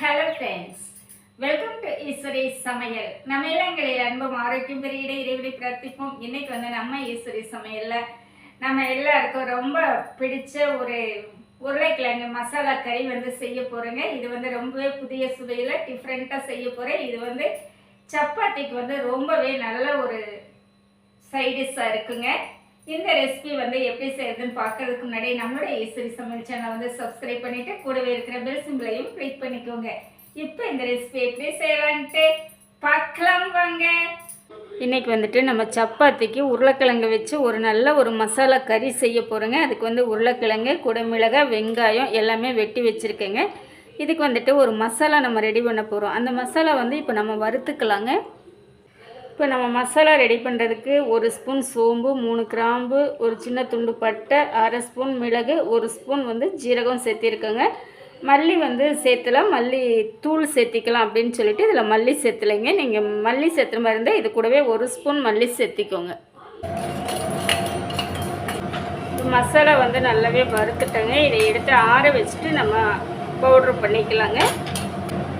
Hello friends welcome to Eswari சமையல் நம்ம இல்லங்களில் அன்பும் ஆரோக்கியம் பெரிய இடைவெளி பிரார்த்திப்போம். இன்னைக்கு வந்து நம்ம ஈஸ்வரி சமையலில் நம்ம எல்லாருக்கும் ரொம்ப பிடிச்ச ஒரு உருளைக்கிழங்கு மசாலா கறி வந்து செய்ய போகிறேங்க இது வந்து ரொம்பவே புதிய சுவையில் டிஃப்ரெண்ட்டாக செய்ய போகிறேன் இது வந்து சப்பாத்திக்கு வந்து ரொம்பவே நல்ல ஒரு சைடிஷாக இருக்குங்க. இந்த ரெசிபி வந்து எப்படி செய்யறதுன்னு பார்க்கறதுக்கு முன்னாடி நம்மளோட ஈஸ்வரி சமையல் சேனல் வந்து சப்ஸ்கிரைப் பண்ணிட்டு கூடவே இருக்கிற பெல் சிம்பிளையும் கிளிக் பண்ணிக்கோங்க. இப்போ இந்த ரெசிபி எப்படி செய்யலான்ட்டு பார்க்கலாம் வாங்க. இன்றைக்கி வந்துட்டு நம்ம சப்பாத்திக்கு உருளைக்கிழங்கு வச்சு ஒரு நல்ல ஒரு மசாலா கறி செய்ய போகிறோங்க அதுக்கு வந்து உருளைக்கிழங்கு குடமிளகாய் வெங்காயம் எல்லாமே வெட்டி வச்சுருக்கேங்க. இதுக்கு வந்துட்டு ஒரு மசாலா நம்ம ரெடி பண்ண போகிறோம் அந்த மசாலா வந்து இப்போ நம்ம வறுத்துக்கலாங்க. இப்போ நம்ம மசாலா ரெடி பண்ணுறதுக்கு ஒரு ஸ்பூன் சோம்பு மூணு கிராம்பு ஒரு சின்ன துண்டு பட்டை அரை ஸ்பூன் மிளகு ஒரு ஸ்பூன் வந்து ஜீரகம் சேர்த்திருக்கேங்க. மல்லி வந்து சேர்த்துலாம். மல்லி தூள் சேர்த்திக்கலாம் அப்படின்னு சொல்லிட்டு இதில் மல்லி சேர்த்துலைங்க. நீங்கள் மல்லி சேர்த்துற மாதிரி இருந்தால் இது கூடவே ஒரு ஸ்பூன் மல்லி சேர்த்திக்கோங்க. மசாலா வந்து நல்லாவே வறுத்துட்டேங்க. இதை எடுத்து ஆற வச்சுட்டு நம்ம பவுட்ரு பண்ணிக்கலாங்க.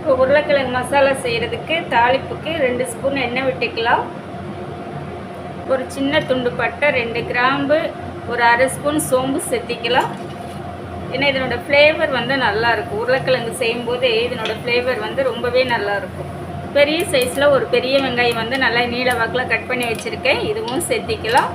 இப்போ உருளைக்கிழங்கு மசாலா செய்கிறதுக்கு தாளிப்புக்கு ரெண்டு ஸ்பூன் எண்ணெய் விட்டுக்கலாம். ஒரு சின்ன துண்டு பட்டை ரெண்டு கிராம்பு ஒரு அரை ஸ்பூன் சோம்பு சேர்த்திக்கலாம் ஏன்னா இதனோட ஃப்ளேவர் வந்து நல்லாயிருக்கும். உருளைக்கிழங்கு செய்யும்போது இதனோட ஃப்ளேவர் வந்து ரொம்பவே நல்லாயிருக்கும். பெரிய சைஸில் ஒரு பெரிய வெங்காயம் வந்து நல்லா நீள வாக்கில் கட் பண்ணி வச்சுருக்கேன். இதுவும் சேர்த்திக்கலாம்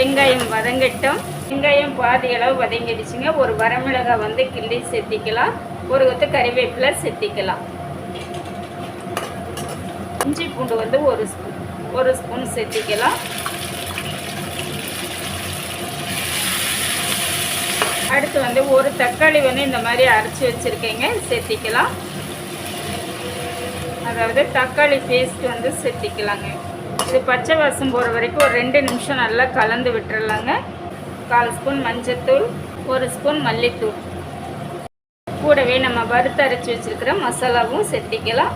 வெங்காயம் வதங்கட்டும். வெங்காயம் பாதி அளவு வதங்கிடுச்சுங்க. ஒரு வரமிளகாய் வந்து கிள்ளி சேர்த்திக்கலாம் ஒரு கொத்து கறிவேப்பிலை சேர்த்திக்கலாம் இஞ்சி பூண்டு வந்து ஒரு ஸ்பூன் ஒரு ஸ்பூன் சேர்த்திக்கலாம் அடுத்து வந்து ஒரு தக்காளி வந்து இந்த மாதிரி அரைச்சி வச்சுருக்கேங்க. சேர்த்திக்கலாம் அதாவது தக்காளி பேஸ்ட் வந்து சேர்த்திக்கலாங்க இது பச்சை வாசம் போகிற வரைக்கும் ஒரு ரெண்டு நிமிஷம் நல்லா கலந்து விட்டுறலாங்க. கால் ஸ்பூன் மஞ்சத்தூள் ஒரு ஸ்பூன் மல்லித்தூள். கூடவே நம்ம வறுத்து அரைச்சி வச்சுருக்கிற மசாலாவும் சேர்த்திக்கலாம்.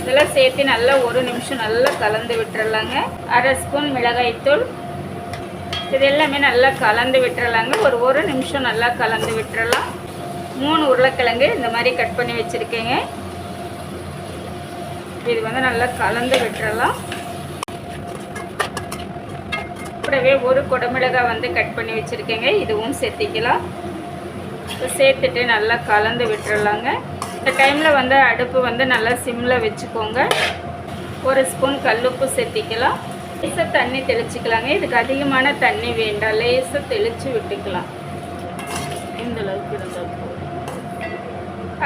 இதெல்லாம் சேர்த்து நல்லா ஒரு நிமிஷம் நல்லா கலந்து விட்டுறலாங்க. அரை ஸ்பூன் மிளகாய்த்தூள் இது எல்லாமே நல்லா கலந்து விட்டுறலாங்க. ஒரு ஒரு நிமிஷம் நல்லா கலந்து விட்டுறலாம். மூணு உருளைக்கிழங்கு இந்த மாதிரி கட் பண்ணி வச்சுருக்கேங்க. இது வந்து நல்லா கலந்து விட்டுறலாம். கூடவே ஒரு குடமிளகாய் வந்து கட் பண்ணி வச்சுருக்கேங்க. இதுவும் சேர்த்திக்கலாம். சேர்த்துட்டு நல்லா கலந்து விட்டுறலாங்க. இந்த டைமில் வந்து அடுப்பு வந்து நல்லா சிம்மில் வச்சுக்கோங்க. ஒரு ஸ்பூன் கல்லுப்பு சேர்த்திக்கலாம். லேசாக தண்ணி தெளிச்சிக்கலாங்க. இதுக்கு அதிகமான தண்ணி வேண்டாம். லேசாக தெளித்து விட்டுக்கலாம். இந்தளவுக்கு இருந்தால்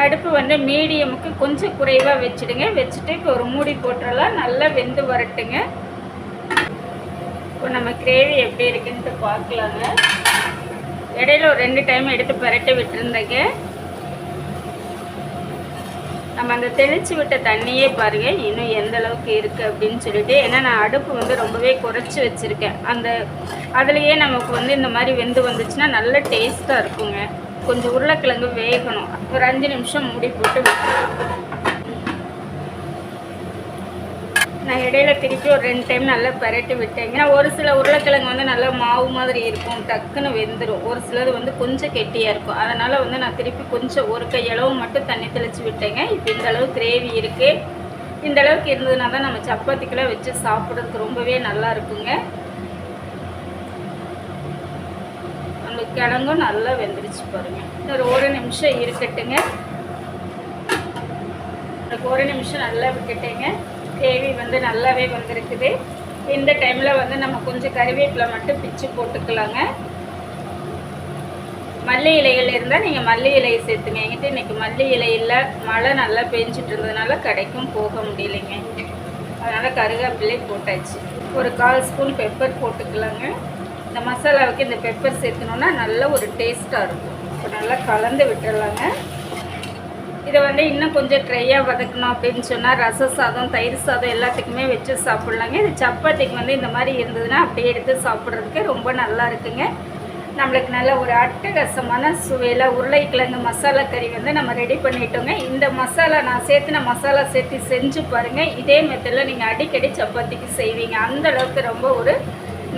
அடுப்பு வந்து மீடியமுக்கு கொஞ்சம் குறைவாக வச்சுடுங்க. வச்சுட்டு இப்போ ஒரு மூடி போட்டுடலாம் நல்லா வெந்து வரட்டுங்க. இப்போ நம்ம கிரேவி எப்படி இருக்குன்ட்டு பார்க்கலாங்க. இடையில ஒரு ரெண்டு டைம் எடுத்து பரட்டி விட்டுருந்தேங்க. நம்ம அந்த தெளித்து விட்ட தண்ணியே பாருங்கள் இன்னும் எந்த அளவுக்கு இருக்குது அப்படின்னு சொல்லிட்டு. ஏன்னா நான் அடுப்பு வந்து ரொம்பவே குறைச்சி வச்சுருக்கேன். அந்த அதுலேயே நமக்கு வந்து இந்த மாதிரி வெந்து வந்துச்சுன்னா நல்ல டேஸ்ட்டாக இருக்குங்க. கொஞ்சம் உருளைக்கிழங்கு வேகணும். ஒரு அஞ்சு நிமிஷம் மூடி போட்டு நான் இடையில திருப்பி ஒரு ரெண்டு டைம் நல்லா பரட்டி விட்டேங்க ஏன்னா ஒரு சில உருளைக்கிழங்கு வந்து நல்லா மாவு மாதிரி இருக்கும் டக்குன்னு வெந்துடும் ஒரு சிலது வந்து கொஞ்சம் கெட்டியாக இருக்கும். அதனால் வந்து நான் திருப்பி கொஞ்சம் ஒரு கையளவு மட்டும் தண்ணி தெளித்து விட்டேங்க. இப்போ இந்தளவு கிரேவி இருக்குது இந்த அளவுக்கு இருந்ததுனா தான் நம்ம சப்பாத்திக்கெல்லாம் வச்சு சாப்பிட்றதுக்கு ரொம்பவே நல்லா இருக்குங்க. அந்த கிழங்கும் நல்லா வெந்துருச்சு பாருங்க. ஒரு ஒரு நிமிஷம் இருக்கட்டுங்க. ஒரு நிமிஷம் நல்லா விட்டுட்டேங்க. கிரேவி வந்து நல்லாவே வந்திருக்குது. இந்த டைமில் வந்து நம்ம கொஞ்சம் கறிவேப்பிலை மட்டும் பிச்சு போட்டுக்கலாங்க. மல்லி இலைகள் இருந்தால் நீங்கள் மல்லி இலையை சேர்த்துங்க. என்கிட்ட இன்றைக்கி மல்லி இலையில் மழை நல்லா பெஞ்சிட்டு இருந்ததுனால கடைக்கும் போக முடியலைங்க. அதனால் கருவேப்பிலை போட்டாச்சு. ஒரு கால் ஸ்பூன் பெப்பர் போட்டுக்கலாங்க. இந்த மசாலாவுக்கு இந்த பெப்பர் சேர்த்துனோன்னா நல்ல ஒரு டேஸ்ட்டாக இருக்கும். இப்போ நல்லா கலந்து விட்டுடலாங்க. இதை வந்து இன்னும் கொஞ்சம் ட்ரையாக வதக்கணும் அப்படின்னு சொன்னால் ரச சாதம் தயிர் சாதம் எல்லாத்துக்குமே வச்சு சாப்பிட்லாங்க. இது சப்பாத்திக்கு வந்து இந்த மாதிரி இருந்ததுன்னா அப்படியே எடுத்து சாப்பிட்றதுக்கு ரொம்ப நல்லா இருக்குங்க. நம்மளுக்கு நல்ல ஒரு அட்டகசமான சுவையில் உருளைக்கிழங்கு மசாலா கறி வந்து நம்ம ரெடி பண்ணிட்டோங்க. இந்த மசாலா நான் சேர்த்துன மசாலா சேர்த்து செஞ்சு பாருங்கள் இதே மெத்தடில் நீங்கள் அடிக்கடி சப்பாத்திக்கு செய்வீங்க. அந்த அளவுக்கு ரொம்ப ஒரு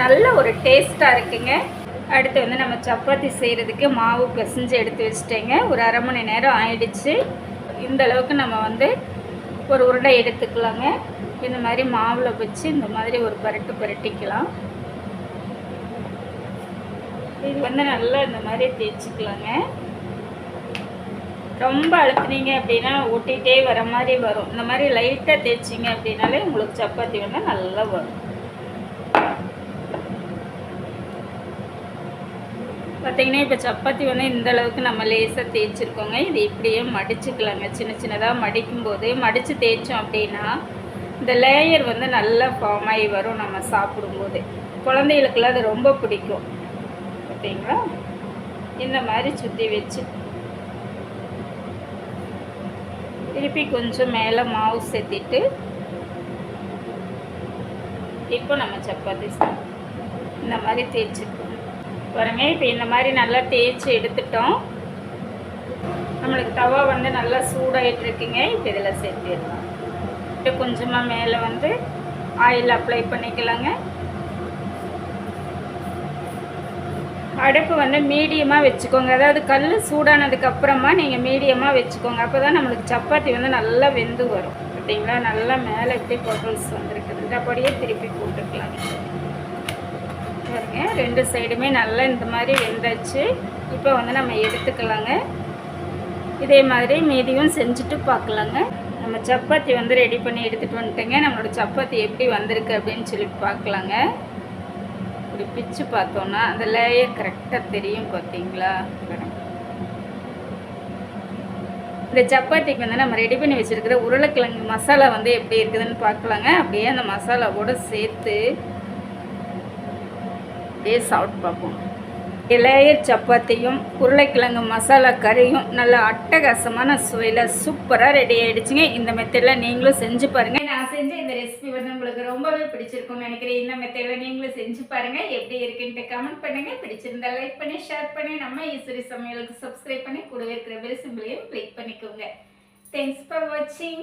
நல்ல ஒரு டேஸ்ட்டாக இருக்குங்க. அடுத்து வந்து நம்ம சப்பாத்தி செய்கிறதுக்கு மாவு பிசைஞ்சு எடுத்து வச்சுட்டேங்க. ஒரு அரை மணி நேரம் ஆயிடுச்சு. இந்த அளவுக்கு நம்ம வந்து ஒரு உருண்டை எடுத்துக்கலாங்க. இந்த மாதிரி மாவில் வச்சு இந்த மாதிரி ஒரு பரட்டு பரட்டிக்கலாம். இது வந்து நல்லா இந்த மாதிரி தேய்ச்சிக்கலாங்க. ரொம்ப அழுத்துனீங்க அப்படின்னா ஒட்டிகிட்டே வர மாதிரி வரும். இந்த மாதிரி லைட்டாக தேய்ச்சிங்க அப்படின்னாலே உங்களுக்கு சப்பாத்தி வந்து நல்லா வரும். பார்த்தீங்கன்னா இப்போ சப்பாத்தி வந்து இந்த அளவுக்கு நம்ம லேசாக தேய்ச்சிருக்கோங்க. இது இப்படியே மடிச்சுக்கலாங்க. சின்ன சின்னதாக மடிக்கும்போது மடித்து தேய்ச்சோம் அப்படின்னா இந்த லேயர் வந்து நல்லா ஃபார்ம் ஆகி வரும் நம்ம சாப்பிடும்போது. குழந்தைகளுக்கெல்லாம் அது ரொம்ப பிடிக்கும். ஓகேங்களா இந்த மாதிரி சுற்றி வச்சு. திருப்பி கொஞ்சம் மேலே மாவு சேர்த்திட்டு இப்போ நம்ம சப்பாத்தி இந்த மாதிரி தேய்ச்சிருக்கோம். பாருங்க இப்போ இந்த மாதிரி நல்லா தேய்ச்சி எடுத்துட்டோம். நம்மளுக்கு தவா வந்து நல்லா சூடாகிட்டு இருக்குங்க. இப்போ இதில் சேர்த்திடலாம். இப்போ கொஞ்சமாக மேலே வந்து ஆயில் அப்ளை பண்ணிக்கலாங்க. அடுப்பு வந்து மீடியமாக வச்சுக்கோங்க. அதாவது கல் சூடானதுக்கு அப்புறமா நீங்கள் மீடியமாக வச்சுக்கோங்க. அப்போ தான் நம்மளுக்கு சப்பாத்தி வந்து நல்லா வெந்து வரும். பார்த்தீங்களா? நல்லா மேலே எப்படி பொருள்ஸ் வந்துருக்குது அப்படியே திருப்பி போட்டுக்கலாம் ரெண்டு சைடுமே நல்லா இந்த மாதிரி வெந்தாச்சு இப்போ வந்து நம்ம எடுத்துக்கலாங்க. இதே மாதிரி மீதியும் செஞ்சுட்டு பார்க்கலாங்க. நம்ம சப்பாத்தி வந்து ரெடி பண்ணி எடுத்துகிட்டு வந்துட்டேங்க. நம்மளோட சப்பாத்தி எப்படி வந்திருக்கு அப்படின்னு சொல்லி பார்க்கலாங்க. இப்படி பிச்சு பார்த்தோன்னா அந்த லேயர் கரெக்டாக தெரியும் பார்த்தீங்களா? இந்த சப்பாத்திக்கு வந்து நம்ம ரெடி பண்ணி வச்சுருக்கிற உருளைக்கிழங்கு மசாலா வந்து எப்படி இருக்குதுன்னு பார்க்கலாங்க. அப்படியே அந்த மசாலாவோட சேர்த்து அப்படியே சாப்பிட்டு பார்ப்போம். லேயர் சப்பாத்தியும் உருளைக்கிழங்கு மசாலா கறியும் நல்ல அட்டகாசமான சுவையில் சூப்பராக ரெடி ஆகிடுச்சிங்க இந்த மெத்தடில் நீங்களும் செஞ்சு பாருங்கள் நான் செஞ்ச இந்த ரெசிபி வந்து உங்களுக்கு ரொம்பவே பிடிச்சிருக்கும்னு நினைக்கிறேன். இந்த மெத்தடில் நீங்களும் செஞ்சு பாருங்கள் எப்படி இருக்குன்ட்டு கமெண்ட் பண்ணுங்கள் பிடிச்சிருந்தா லைக் பண்ணி ஷேர் பண்ணி நம்ம ஈஸ்வரி சமையலுக்கு சப்ஸ்கிரைப் பண்ணி கூடவே இருக்கிற பெல் சிம்பிளையும் கிளிக் பண்ணிக்கோங்க. தேங்க்ஸ் ஃபார் வாட்சிங்